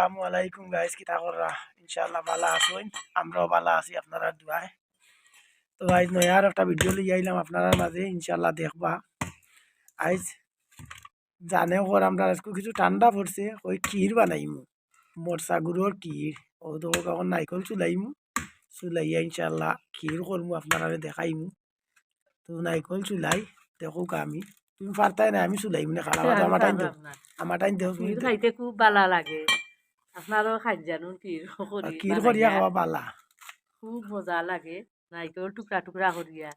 আসসালামু আলাইকুম গাইস কি থাকরা ইনশাআল্লাহ ভালো আছেন আমরাও ভালো আছি আপনারা দুয়ায়। তো আজ নয়ার একটা ভিডিও লিয়ে আইলাম আপনারা মাঝে ইনশাআল্লাহ দেখবা। আজ জানে ওর আমরা আজকে কিছু ঠান্ডা পড়ছে ওই ক্ষীর বানাইমু। মরসা গুড়োর ক্ষীর ও তো কখন নাইকল চুলাইমু। চুলাইয়া ইনশাআল্লাহ ক্ষীর করমু আপনারা দেখাইমু। তো নাইকল চুলাই দেখো আমি। তুমি পারতাই না আমি চুলাইমু না খারাপ আমার টাইম আমার টাইম ক্ষীর খাইতে খুব ভালো লাগে। আপনারও খাই জানুন ক্ষীর করি ক্ষীর করিয়া খাওয়া পালা। খুব মজা লাগে নাইকল টুকরা টুকরা করিয়া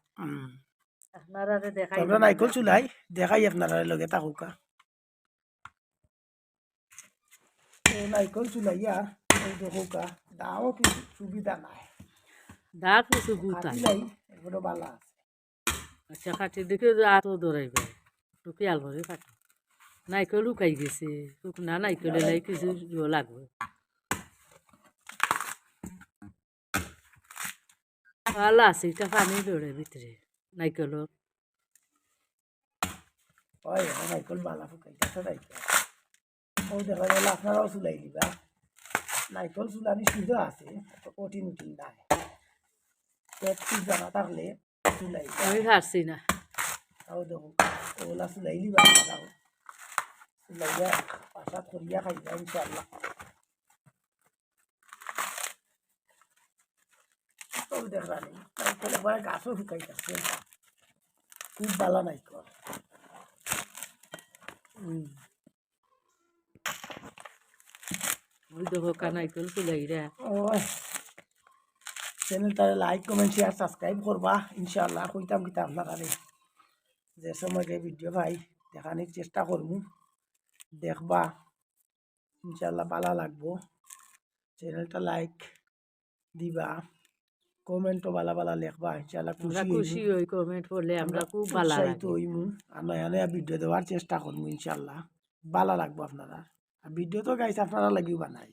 আপনারা দেখাই আমরা নাইকল চুলাই দেখাই আপনারা লগে থাকুকা নাইকল চুলাইয়া দেখুকা দাও কিছু সুবিধা নাই। দা কিছু কাটিলাই এগুলো বালা আছে। আচ্ছা কাটি দেখে আতো দৌড়াইবে টুকি আল ভরে কাটি। নাইকল লুকাই গেছে শুকনা নাইকল এলাই কিছু জো লাগবে ভালো আছে এটা পানি দৌড়ে ভিতরে নাইকলর ওই এটা নাইকল বালা ফুকাইতেছে নাইকল ও দেখা গেল আপনারাও চুলাই দিবা নাইকল চুলানি সুবিধা আছে এত কঠিন উঠিন নাই পেট সুবিধা না থাকলে চুলাই আমি পারছি না তাও দেখো ওগুলা চুলাই দিবা আপনারাও চুলাইয়া পাশাত করিয়া খাইবা ইনশাআল্লাহ তো দেখা নেই নাইকল এবার গাছও শুকাইতেছে খুব ভালো নাইকল হুম ওই দেখো কানাইকল চুলাই রে ওই চ্যানেলটারে লাইক কমেন্ট শেয়ার সাবস্ক্রাইব করবা ইনশাআল্লাহ কইতাম কিতা আপনারা যে সময় ভিডিও ভাই দেখানির চেষ্টা করব দেখবা ইনশাআল্লাহ ভালো লাগবো। চ্যানেলটা লাইক দিবা কমেন্টও ভালো ভালো লিখবা ইনশাআল্লাহ আমরা খুশি খুশি হই কমেন্ট করলে আমরা খুব ভালো হইমু আর নয়া নয়া ভিডিও দেওয়ার চেষ্টা করব ইনশাল্লাহ ভালো লাগবো আপনারা। আর ভিডিও তো গাইছে আপনারা লাগিও বানাই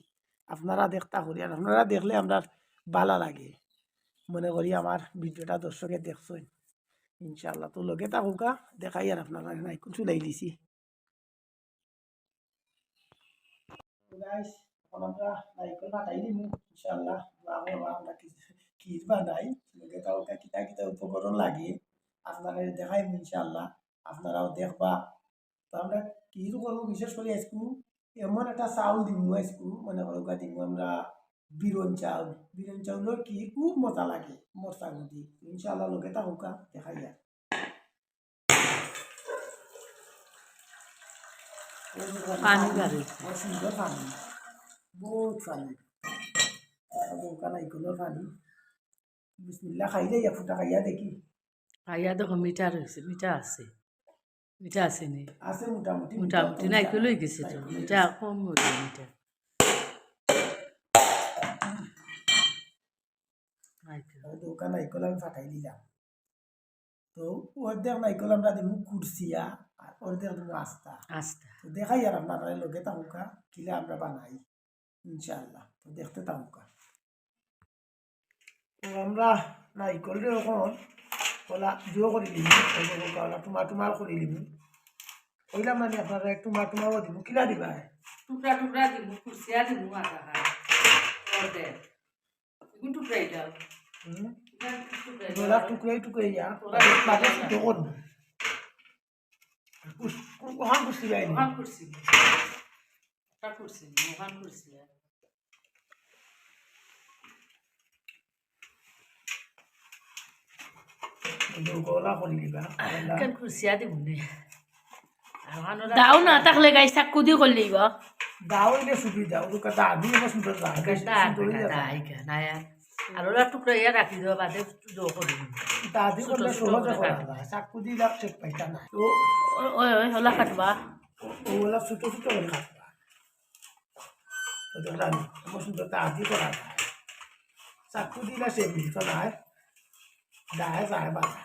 আপনারা দেখতা করি আর আপনারা দেখলে আমরা ভালো লাগে। মনে করি আমার ভিডিওটা দর্শকে দেখছেন ইনশাল্লাহ তো লগে থাকুকা দেখাই আর আপনারা নাই চুলাই দিছি। এখন আমরা নাইকল বাটাই দিমু ইনশাল্লাহ আমরা ক্ষীর বানাই লগে থাকুকা কিতা কিতা উপকরণ লাগে আপনারা দেখাই ইনশাল্লাহ আপনারাও দেখবা তো আমরা কিছু করব বিশেষ করে আজকু এমন একটা চাউল দিমু আজকু মনে করো গা দিমু আমরা বিরন চাউল বিরন চাউলের কি খুব মজা লাগে মশলা গুটি ইনশাল্লাহ লগে থাকুকা দেখাই আর পানি। বাড়িছে। আর সুন্দর পানি। বহুত পানি দোকান আইকলের পানি। বিসমিল্লা খাইলে এক ফুটা খাইয়া দেখি। খাইয়া দেখো মিঠা রয়েছে মিঠা আছে। মিঠা আছে নি? আছে মোটামুটি মোটামুটি নাইকল হয়ে গেছে তো মিঠা কম হয়েছে মিঠা দোকান নাইকল আমি ফাটাই দিলাম। তো অর্ধেক নাইকল আমরা দিমু কুরসিয়া আর অর্ধেক দিমু আস্তা আস্তা তো দেখাই আর আপনারা লগে তাহুকা কিলে আমরা বানাই ইনশাআল্লাহ। তো দেখতে তাহুকা তো আমরা নাইকল এখন কলা জো করে দিবি কলা টুমা টুমার করে দিবি কইলাম না নি আপনারা একটু টুমাও দিব কিলা দিবা? টুকরা টুকরা দিব কুরসিয়া দিব খাই অর্ধেক টুকরাই দাও। টুকরাই টুকরাই যা ওখান করছি ওটা করছি ওখান করছি নে দাও না থাকলে গাই চাকু দি করলেই বা দাও এটা সুবিধা ওটা দাবি আমার সুন্দর লাগে আর ওরা টুকরা ইয়া রাখি দেওয়া বাদে জো করে দাদি করলে ছোট ছোট সহজে করে করা কাটবা। যায় চাকু দিয়ে দাও চেক পাইতা না তো ওই ওই হলা কাটবা ওগুলা ছোট ছোট করে কাটবা ওদের রানি আমার সুন্দর দাদি করা যায় চাকু দিলে সে মিলত নাই দায় যায় বাজা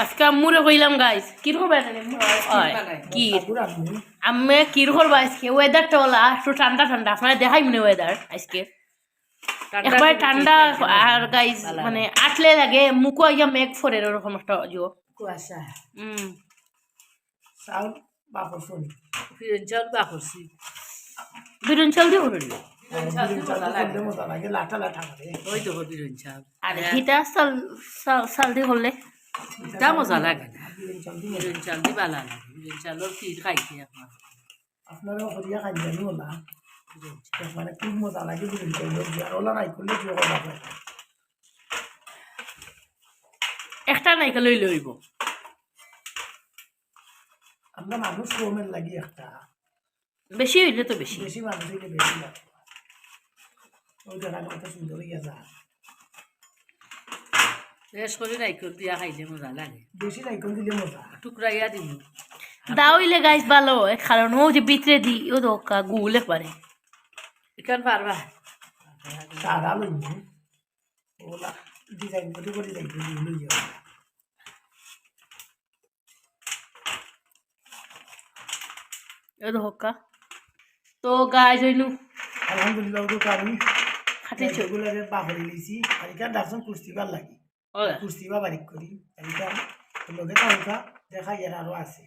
আজকে মুরে কইলাম গাইস কি করবা কি আমি কি করবা আজকে ওয়েদারটা হলা একটু ঠান্ডা ঠান্ডা আপনারা দেখাই মনে ওয়েদার আজকে একবার ঠান্ডা আর গাইস মানে আটলে লাগে মুখো ইয়া মেঘ ফরে ওরকম একটা জিও কুয়াশা। হুম। চাউল বাপর শনি ফিরে চাল বা করছি। দিয়ে বিরিয়ানি মজা লাগে। বিরুন চাল আর হিটা চাল চাল- চাল দিয়ে করলে। তা মজা লাগে না। চাল দিয়ে দি ভালো লাগে বিরুন চালর ক্ষীর খাইছি জানি ওলা মানে খুব মজা লাগে ওলা নাই করলে কি করা যায় একটা লইব। আমরা মানুষ কমের লাগি একটা। বেশি হইলে তো বেশি। বেশি মানুষ হইলে বেশি লাগে। ওই দেখা কত সুন্দর হইয়া যা শেষ করে নাইকল দিয়া খাইলে মজা লাগে। বেশি নাইকল দিলে মজা। টুকরাইয়া দিব দা হইলে গাইস ভালো কারণ ও যে ভিতরে দি ও দোকা গুল একবারে। এখান পারবা সারা লইব ওলা ডিজাইন করে করে যাইতে লই যাও। ও দোকা তো গাইস হইনু আলহামদুলিল্লাহ তো আমি খাতে চো। এগুলারে বাহরি লইছি আর এখান ডাকছেন কুস্তিবার লাগি। কুস্তিবা বারিক করি। এখান লগে তাহলে দেখা ইয়ার আরও আছে।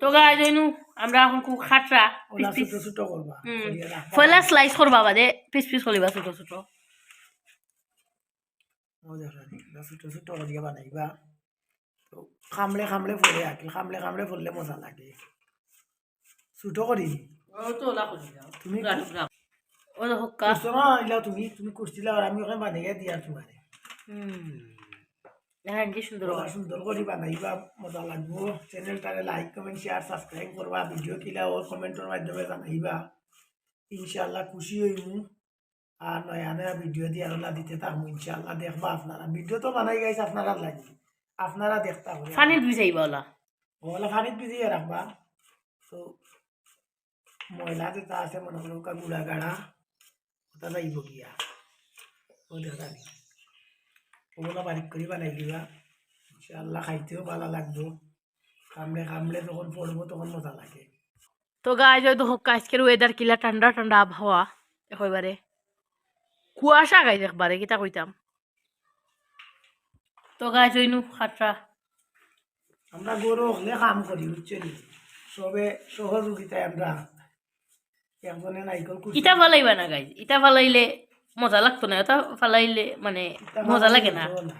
তো গাইস হইনু আমরা এখন খুব খাটরা ছোট ছোট করবা। পয়লা স্লাইস করবা বাদে পিস পিস করিবা ছোট ছোট। ছোট ছোট করিয়া বানাইবা। তো খামলে খামলে ফলে আকিল খামলে খামলে ফললে মজা লাগে। ছোট করি তুমি তুমি তুমি কুস্তিলা আর আমি ওখানে দিয়ার তোমারে হ্যাঁ কি সুন্দর। সুন্দর করে বানাইবা মজা লাগবো। চ্যানেলটারে লাইক কমেন্ট শেয়ার সাবস্ক্রাইব করবা ভিডিও কিলা ওর কমেন্টের মাধ্যমে জানাইবা। ইনশাল্লাহ খুশি হইমু। আর নয়া নয়া ভিডিও দিয়ে আরও দিতে থাকব ইনশাল্লাহ দেখবা আপনারা। ভিডিও তো বানাই গাইছে আপনারা লাগি। আপনারা দেখতে হবে ভিজাইবা ওলা। ওলা পানিত ভিজিয়ে রাখবা। তো ময়লা যেটা আছে মনে করো গুড়া গাড়া ওটা যাইব গিয়া। ও দেখা ওগুলো বারিক করে বানাই দিবা। ইনশাল্লাহ খাইতেও ভালো লাগবো। কামড়ে কামড়ে যখন পড়ব তখন মজা লাগে। তো গাইজ ওই দোকা আজকের ওয়েদার কিলা ঠান্ডা ঠান্ডা আবহাওয়া একেবারে। কুয়াশা গাইজ একবারে কিতা কইতাম। তো গাইজ ওইনু খাটরা আমরা গরু হলে কাম করি বুঝছেন সবে সহযোগিতায় আমরা। একজনে নাইকল ইটা ফালাইবা না গাইজ ইটা ফালাইলে মজা লাগতো না এটা ফালাইলে মানে মজা লাগে না। না।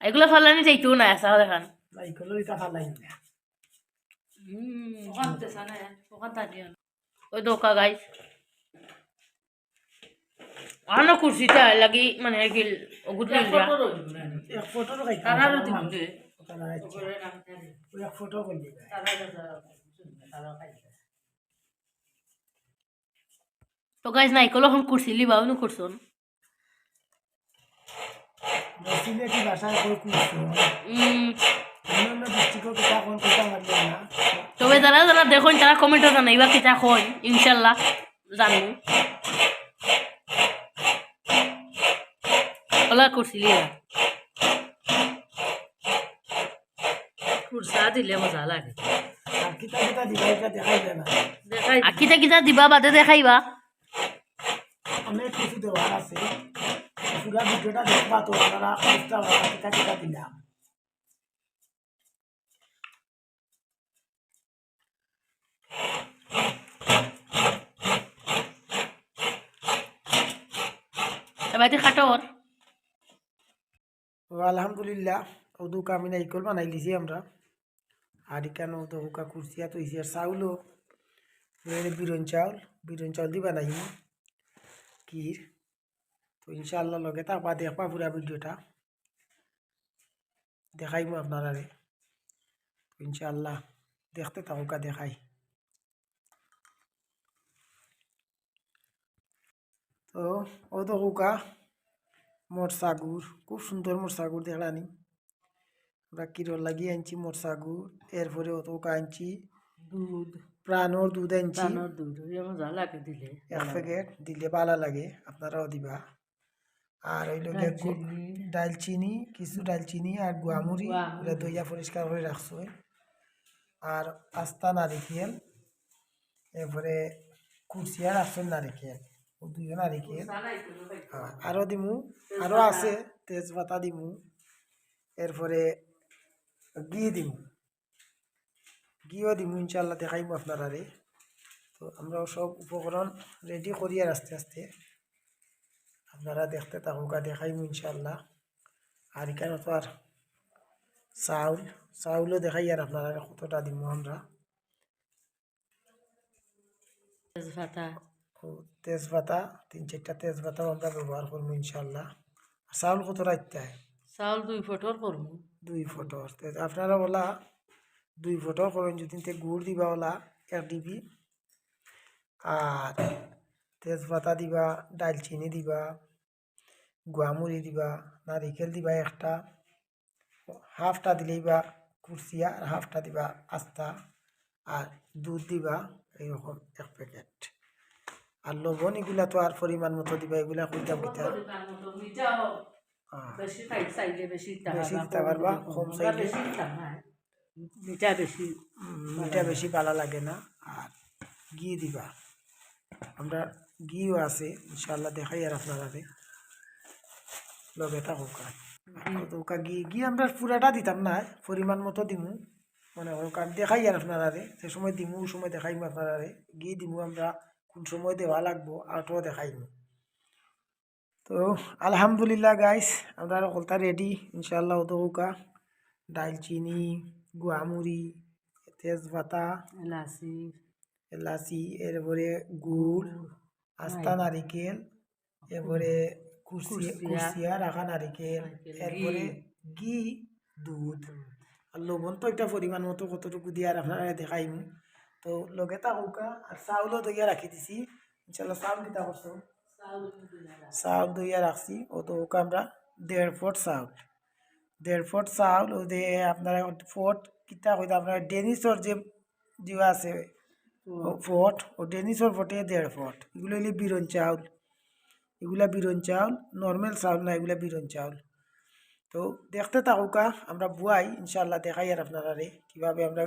এগুলো ফালানি যাইতেও না আসা দেখান। না না না। ওই দোকা গাইজ আনো কুর্সিটা লাগি মানে কি ওগুট নিল ফটো রইব না এক ফটো খাইতে তারারও দিব রে তারা ইচ্ছা। করে নাম জানি ওই এক ফটো করলি তারা তারা খাইছে তো গাইজ নাইকল এখন কুর্সি লিবা ওইনু কিতা মারিও না। তবে যারা যারা দেখুন তারা কমেন্টে জানাইবা কিতা কই ইনশাল্লাহ জানব। ওলা করছিলি কুরসা দিলে মজা লাগে। কিতা কিতা দিবা এটা দেখাই যায় না। দেখাই কিতা কিতা দিবা বাদে দেখাইবা। অনেক কিছু দেওয়ার আছে। পুরা ভিডিওটা দেখবা তো আপনারা বুঝতে পারবা কিতা কিতা দিলাম এবার খাটর ও আলহামদুলিল্লাহ ও দু কামি নাইকল বানাই লিছি আমরা। আর এখানে তো হুকা কুরসিয়া তো ইসিয়ার চাউলও। বিরন চাউল বিরন চাউল দি বানাই ক্ষীর তো ইনশাআল্লাহ লগে তারপর দেখবা পুরা ভিডিওটা দেখাইমু আপনারা ইনশাআল্লাহ দেখতে থাকুকা দেখাই। তো ও তো হুকা মোট সাগুর খুব সুন্দর মোট সাগুর দেখলানি। আমরা কিরল লাগিয়ে আনছি মোট সাগুর এরপরে অত আনছি। দুধ। প্রাণর দুধ আনছি। চানোর দুধ এক প্যাকেট দিলে ভালো লাগে আপনারাও দিবা। আর ওই লোকে। ডালচিনি কিছু ডালচিনি আর গুয়ামুড়ি। ওগুলা দইয়া পরিষ্কার করে রাখছো আর আস্তা নারিকেল এরপরে কুরসিয়া রাখছো নারিকেল ও দুইও নারিকেল। হ্যাঁ, আরও দিমু আরও আছে তেজপাতা দিমু এরপরে ঘি দিমু। ঘিও দিমু ইনশাল্লাহ দেখাইমু আপনারা রে তো আমরাও সব উপকরণ রেডি করি আর আস্তে আস্তে আপনারা দেখতে থাকুকা দেখাইম ইনশাল্লাহ আর এখানে তো আর চাউল চাউলও দেখাই আর আপনারা কতটা দিব আমরা। তেজপাতা। তেজপাতা তিন চারটা তেজপাতাও আমরা ব্যবহার করব ইনশাল্লাহ চাউল কত রাখতে চাউল দুই ফটর করব দুই ফটোর আপনারা বলা দুই ফটোর করেন যদি গুড় দিবা ওলা এক ডিবি আর তেজপাতা দিবা ডালচিনি দিবা। গুয়ামুড়ি দিবা নারিকেল দিবা একটা হাফটা দিলেই বা কুরসিয়া আর হাফটা দিবা আস্তা আর দুধ দিবা এইরকম এক প্যাকেট। আর লবণ এগুলা তো আর পরিমাণ মতো দিবা এগুলা কইতাম কিতা। বেশি দিতে পারবা, কম চাইলে- না। মিঠা বেশি মিঠা বেশি ভালো লাগে না আর ঘি দিবা। আমরা ঘিও আছে ইনশাল্লাহ দেখাই আর আপনারা লগে থাকুকা ওকা ঘি ঘি আমরা পুরাটা দিতাম না পরিমাণ মতো দিমু। মনে করো কারণ দেখাই আর আপনারা সে সময় দিমু সময় দেখাইমু আপনারা ঘি দিমু আমরা কোন সময় দেওয়া লাগবো আরটাও দেখাইমু। তো আলহামদুলিল্লাহ গাইস আমরা কলতা রেডি ইনশাল্লাহ ওতো হোকা দালচিনি গুয়ামুড়ি তেজপাতা এলাচি। এলাচি এরপরে গুড় আস্তা নারিকেল এরপরে কুরসিয়া কুরসিয়া রাখা নারিকেল এরপরে ঘি দুধ আর লবণ তো একটা পরিমাণ মতো কতটুকু দিয়ে আর আপনারা দেখাইম। তো লগে থাকুকা আর চাউলও দইয়া রাখি দিছি। ইনশাল্লাহ চাউল কিতা করছ চাউল দইয়া রাখছি ও তো ওকে আমরা দেড় ফুট চাউল। দেড় ফুট চাউল ও দিয়ে আপনারা ফুট কিতা কইতা আপনার ডেনিসর যে জিও আছে ফট। ও ডেনিসর ফটে দেড় ফুট। এগুলো হইলে বিরন চাউল। এগুলা বিরন চাউল নর্মাল চাউল না, এগুলা বিরন চাউল। তো দেখতে থাকুকা আমরা বুয়াই ইনশাল্লাহ দেখাই আর আপনারা রে কীভাবে আমরা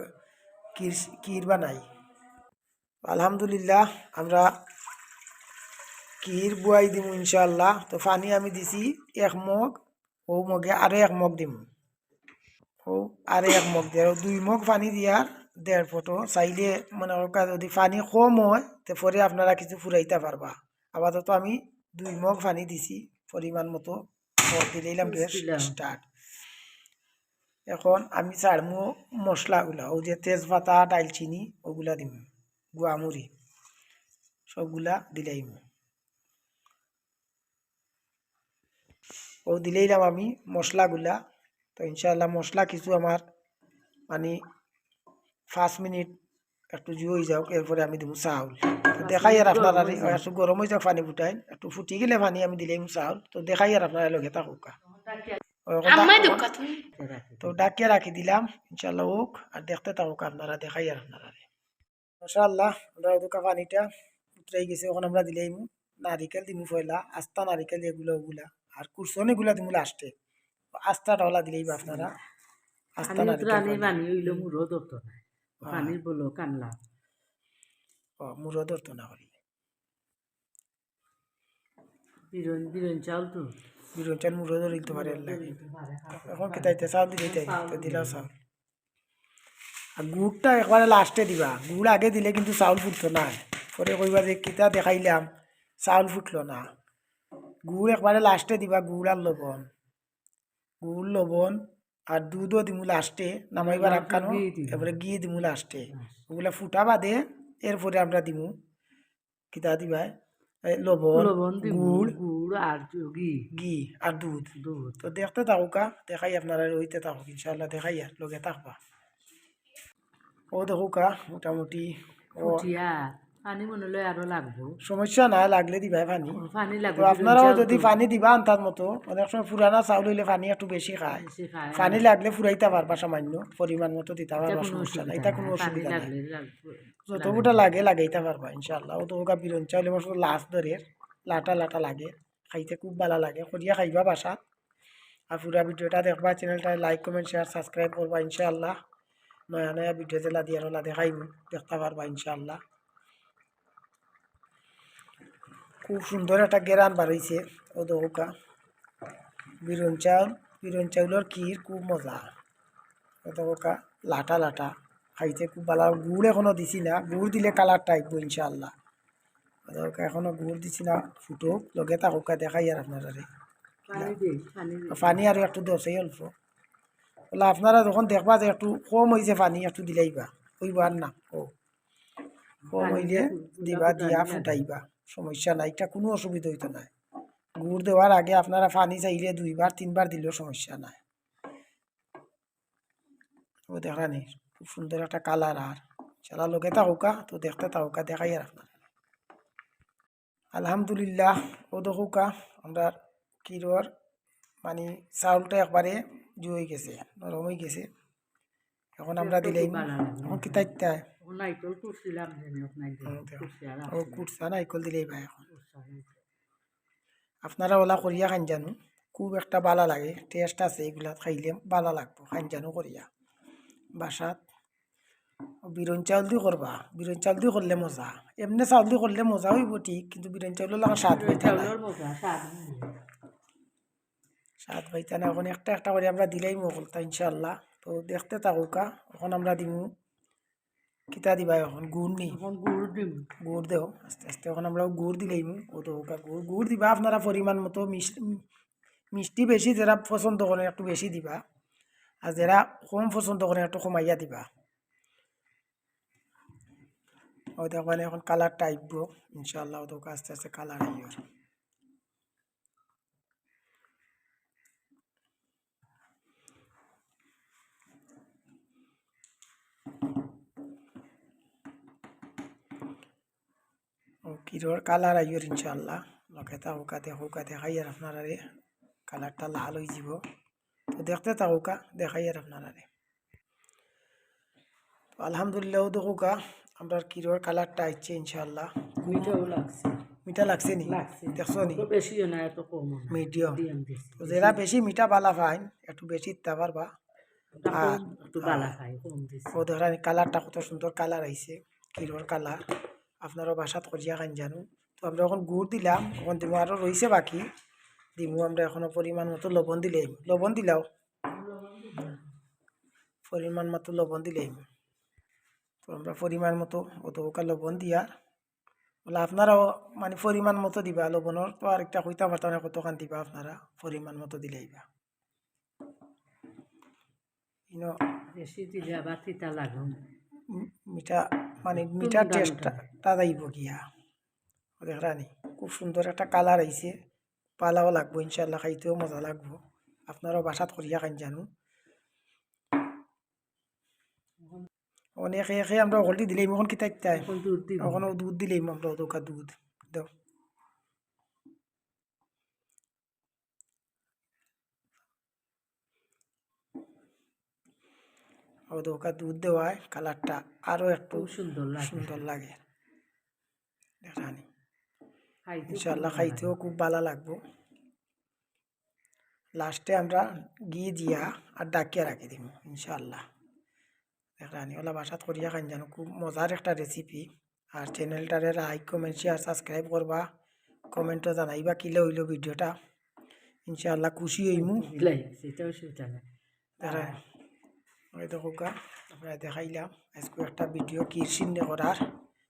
কির কির বানাই। আলহামদুলিল্লাহ, আমরা কির বুয়াই দিমু ইনশাল্লাহ তো পানি আমি দিছি এক মগ, ও মগে আরও এক মগ দিমু। ও আরও এক মগ দিয়ে দুই মগ পানি দিয়ার দেড় ফটো। চাইলে মনে যদি পানি কম হয়, তো পরে আপনারা কিছু ফুরাইতে পারবা। আপাতত আমি দুই মগ পানি দিছি পরিমাণ মতো। মগ দিলাম। গ্যাস। স্টার্ট এখন আমি চাড়মু মশলাগুলা ও যে তেজপাতা ডালচিনি ওগুলা দিম গুয়ামুড়ি সবগুলা দিলাইম ও দিলেইলাম আমি মশলাগুলা তো ইনশাল্লাহ মশলা কিছু আমার মানে পাঁচ মিনিট একটু জুই হয়ে যাওক এরপরে আমি দিব চাউল। দেখাই আর আপনারা একটু গরম হয়ে যাক পানি ফুটাই। একটু ফুটি গেলে পানি আমি দিলাম চাউল। তো দেখাই আর আপনার লগে থাকুক তো ডাকিয়ে রাখি দিলাম ইনশাল্লাহ হোক আর দেখতে থাকুক আপনারা দেখাই আর আপনারা। মশাল্লাহ আমরা ওদুকা পানিটা উতরাই গেছে ওখানে আমরা দিলাম নারিকেল দিমু পয়লা আস্তা নারিকেল এগুলো ওগুলা আর কুরসন এগুলা দিমু লাস্টে আস্তাটা ওলা দিলেই আপনারা। আস্তা নারিকেল পয়লা। পানি পানির বলো কানলা ও মুরো ধরতো না করি বিরন বিরন চাউল তো। বিরন চাল পারে এর লাগে এখন কেতাইতে চাউল দিতে তো দিলাও চাউল। আর গুড়টা একবারে লাস্টে দিবা। গুড় আগে দিলে কিন্তু চাউল ফুটতো না। পরে কইবা যে কিতা দেখাইলাম চাউল ফুটলো না। গুড় একবারে লাস্টে দিবা গুড় আর লবণ। গুড় লবণ আর দুধও দিমু লাস্টে নামাইবার আটকানো। এবারে গিয়ে দিমু লাস্টে ওগুলা ফুটা বাদে এরপরে আমরা দিমু কিতা দিবা? এই লবণ লবণ দিব গুড়। গুড় আর ঘি। ঘি আর দুধ। দুধ। তো দেখতে থাকুকা দেখাই আপনারা রইতে থাকুক ইনশাল্লাহ দেখাই আর লগে থাকবা। ও দেখুকা মোটামুটি ও পানি মনে লয় আরও লাগবো। সমস্যা না লাগলে দিবা পানি। পানি লাগবে আপনারাও যদি পানি দিবা আনতার মতো অনেক সময় পুরানা চাউল হইলে পানি একটু বেশি খায়। পানি লাগলে ফুরাইতে পারবা সামান্য পরিমাণ মতো দিতে পারবা সমস্যা নাই এটা কোনো অসুবিধা নাই। যতগুটা লাগে লাগাইতে পারবা ইনশাল্লাহ ও তো ওকা বিরন চাউলে আমার লাশ ধরে লাটা লাটা লাগে। খাইতে খুব ভালো লাগে করিয়া খাইবা বাসাত আর পুরা ভিডিওটা দেখবা চ্যানেলটা লাইক কমেন্ট শেয়ার সাবস্ক্রাইব করবা ইনশাআল্লাহ। নয়া নয়া ভিডিও জেলা দিয়ে ওলা দেখাইব দেখতে পারবা ইনশাআল্লাহ। খুব সুন্দর একটা গেরান বাড়াইছে ও দৌকা বিরন চাউল, বিরন চাউলের ক্ষীর খুব মজা। ও দৌকা লাটা লাটা। খাইতে খুব ভালো। গুড় এখনও দিছি না। গুড় দিলে কালারটা আইব ইনশাআল্লাহ। ওদেরকে এখনও গুড় দিছি না। ফুটো লগে তাকুকা দেখাই আর আপনারা পানি আর একটু দোষই অল্প। বলে আপনারা যখন দেখবা যে একটু কম হয়েছে পানি, একটু দিলাইবা। হইব আর না। ও কম হইলে দিবা, দিয়া ফুটাইবা। সমস্যা নাই এটা কোনো অসুবিধা হইতো না। গুড় দেওয়ার আগে আপনারা পানি চাইলে দুইবার তিনবার দিলেও সমস্যা নাই। ও দেখা নেই খুব সুন্দর একটা কালার আর চালা লোকে তাহুকা তো দেখতে তাহুকা দেখাই আর আপনার। আলহামদুলিল্লাহ ও দেখুকা আমরা কিরোর মানে চাউলটা একবারে জুয়ে গেছে নরম হয়ে গেছে। এখন আমরা দিলেই এখন কি তাইতে নাইকল করছিলাম জানি নাইকল করছি আর ও কুটসা নাইকল দিলেই ভাই এখন। আপনারা ওলা করিয়া খান জানো? খুব একটা বালা লাগে টেস্ট আছে এগুলা খাইলে বালা লাগবো খান জানো করিয়া। বাসাত বিরন চাউল দিয়ে করবা বিরন চাউল দিয়ে করলে মজা। এমনি চাউল দিয়ে করলে মজা হইব ঠিক কিন্তু বিরন চাউলের লাগা স্বাদ পাইতে না স্বাদ পাইতে না। এখন একটা একটা করে আমরা দিলেই মকলতা ইনশাল্লাহ তো দেখতে থাকুকা এখন আমরা দিমু। কিতা দিবা এখন? গুড় নি? এখন গুড় দিম। গুড় দেও। আস্তে আস্তে এখন আমরা গুড় দিলেই ও তো গুড়? গুড় দিবা আপনারা পরিমাণ মতো। মিষ্টি মিষ্টি বেশি যারা পছন্দ করেন একটু বেশি দিবা। আর যারা কম পছন্দ করেন একটু কমাইয়া দিবা। ও দেখবেন এখন কালারটা আইব ইনশাল্লাহ ও তো আস্তে আস্তে কালার আইব কিরোর কালার আইয়র ইনশাল্লাহ লকেতা হুকাতে হুকা দেখাই আর আপনারা রে কালারটা লাল হয়ে যাব। তো দেখতে থাকুকা দেখাই আর আপনারা রে তো আলহামদুলিল্লাহ দেখুকা আমরা কিরোর কালারটা আইছে ইনশাল্লাহ মিঠাও লাগছে। মিঠা লাগছে নি? দেখছ নি? তো বেশিও না এত কম মিডিয়াম। তো যারা বেশি মিঠা বালা পাইন একটু বেশি খাই কম দিছি ও ধরা কালারটা কত সুন্দর কালার আইছে কিরোর কালার আপনারও বাসাত করিয়া খান জানো। তো আমরা এখন গুড় দিলাম এখন দিমু আরও রয়েছে বাকি। দিমু আমরা এখনও পরিমাণ মতো লবণ দিলেই লবণ দিলাও। পরিমাণ মতো লবণ দিলেই তো আমরা পরিমাণ মতো অতকা লবণ দিয়া। বলে আপনারাও মানে পরিমাণ মতো দিবা। লবণর তো আরেকটা কইতে পারতাম না কতখান দিবা আপনারা? পরিমাণ মতো বেশি দিলে আবার তিতা লাগুন। মিঠা মানে মিঠার মিঠা টেস্টটা তাদাইব গিয়া। দেখরানি খুব সুন্দর একটা কালার আইছে। পালাও লাগবো ইনশাল্লাহ খাইতেও মজা লাগবো। আপনারও বাসাত করিয়া খান জানো। অনেক একে আমরা হলদি দিলেই এখন কি তাই। এখন দুধ দিলেই আমরা দোকা দুধ। দাও। ও দোকা দুধ দেওয়ায় কালারটা আরও একটু সুন্দর লাগে। সুন্দর লাগে। খাইতে ইনশাল্লাহ খাইতেও খুব ভালো লাগবো। লাস্টে আমরা ঘি দিয়া আর ডাকিয়া রাখি দিব ইনশাল্লাহ ওলা বাসাত করিয়া খান জানো খুব মজার একটা রেসিপি আর চ্যানেলটারে লাইক কমেন্ট শেয়ার সাবস্ক্রাইব করবা। কমেন্টও জানাইবা কিলে হইল ভিডিওটা ইনশাল্লাহ খুশি হইমু। দিলাই ওই দেখো গা দেখাইলাম। আজকে একটা ভিডিও কৃষিনে করার।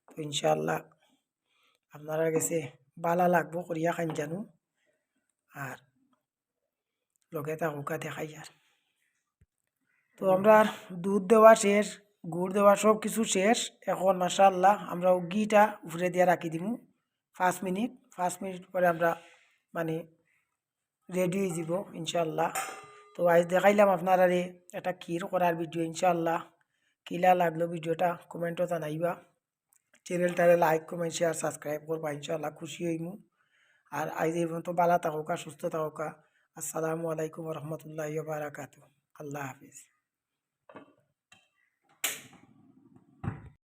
তো ইনশাল্লাহ আপনারা গেছে বালা লাগবো করিয়া খান জানো। আর লগে তা হুকা দেখাই আর। তো আমরা দুধ দেওয়া শেষ, গুড় দেওয়া সব কিছু শেষ। এখন মাসাল্লাহ আমরা ঘিটা উপরে দিয়ে রাখি দিমু। পাঁচ মিনিট পাঁচ মিনিট পরে আমরা মানে রেডি হয়ে যাব ইনশাল্লাহ তো আজ দেখাইলাম আপনারা রে এটা ক্ষীর করার ভিডিও ইনশাল্লাহ কিলা লাগল ভিডিওটা কমেন্টও জানাইবা। চ্যানেলটারে লাইক কমেন্ট শেয়ার সাবস্ক্রাইব করবা ইনশাল্লাহ খুশি হইমু। আর আজ এই পর্যন্ত ভালো থাকুকা, সুস্থ থাকুকা। আসসালামু আলাইকুম রহমতুল্লাহ বারাকাতু আল্লাহ হাফিজ।